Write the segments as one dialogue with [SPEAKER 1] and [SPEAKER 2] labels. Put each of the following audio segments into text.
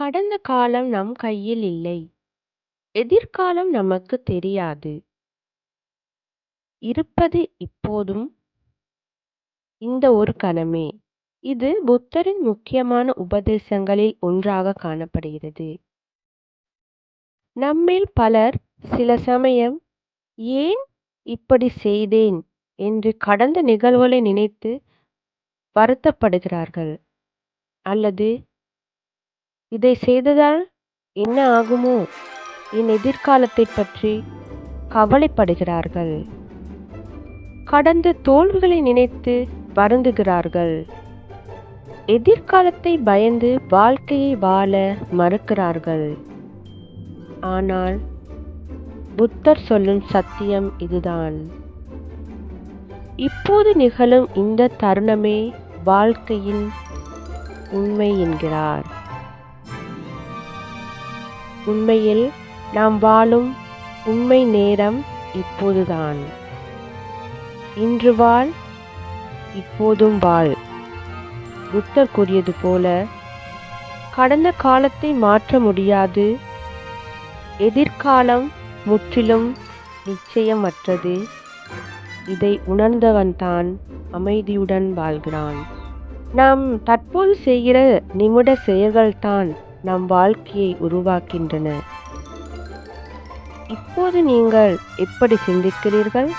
[SPEAKER 1] கடந்த காலம் நம் கையில் இல்லை. எதிர்காலம் நமக்கு தெரியாது. இருப்பது இப்போதும் இந்த ஒரு கணமே. இது புத்தரின் முக்கியமான உபதேசங்களில் ஒன்றாக காணப்படுகிறது. நம்மில் பலர் சில சமயம் ஏன் இப்படி செய்தேன் என்று கடந்த நிகழ்வுகளை நினைத்து வருத்தப்படுகிறார்கள். அல்லது இதை செய்ததால் என்ன ஆகுமோ என் எதிர்காலத்தைப் பற்றி கவலைப்படுகிறார்கள். கடந்த தோல்விகளை நினைத்து வருந்துகிறார்கள். எதிர்காலத்தை பயந்து வாழ்க்கையை வாழ மறுக்கிறார்கள். ஆனால் புத்தர் சொல்லும் சத்தியம் இதுதான். இப்போது நிகழும் இந்த தருணமே வாழ்க்கையின் உண்மை என்கிறார். உண்மையில் நாம் வாழும் உண்மை நேரம் இப்போதுதான். இன்று வாழ் இப்போதும் வாழ். புத்தர் கூறியது போல கடந்த காலத்தை மாற்ற முடியாது. எதிர்காலம் முற்றிலும் நிச்சயமற்றது. இதை உணர்ந்தவன்தான் அமைதியுடன் வாழ்கிறான். நாம் தற்போது செய்கிற நிமிட செயல்கள்தான் நம் வாழ்க்கையை உருவாக்கின்றன இப்போது நீங்கள் எப்படி சிந்திக்கிறீர்கள்?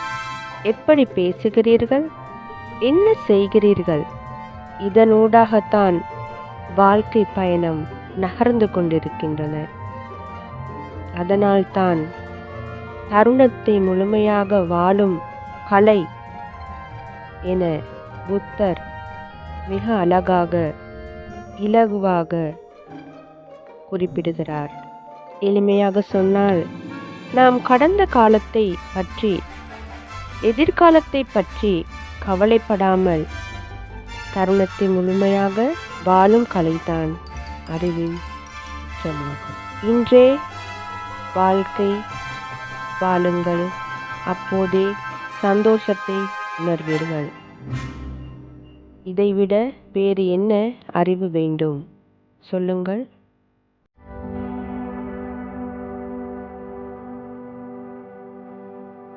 [SPEAKER 1] எப்படி பேசுகிறீர்கள்? என்ன செய்கிறீர்கள்? இதனூடாகத்தான் வாழ்க்கை பயணம் நகர்ந்து கொண்டிருக்கின்றன அதனால்தான் தருணத்தை முழுமையாக வாழும் கலை என புத்தர் மிக அழகாக, இலகுவாக குறிப்பிடுகிறார். எளிமையாக சொன்னால் நாம் கடந்த காலத்தை பற்றி எதிர்காலத்தைப் பற்றி கவலைப்படாமல் தருணத்தை முழுமையாக வாழும் கலைதான் அறிவின் உச்சமாகும். இன்றே வாழ்க்கை வாழுங்கள். அப்போதே சந்தோஷத்தை உணர்வீர்கள். இதைவிட வேறு என்ன அறிவு வேண்டும்? சொல்லுங்கள்.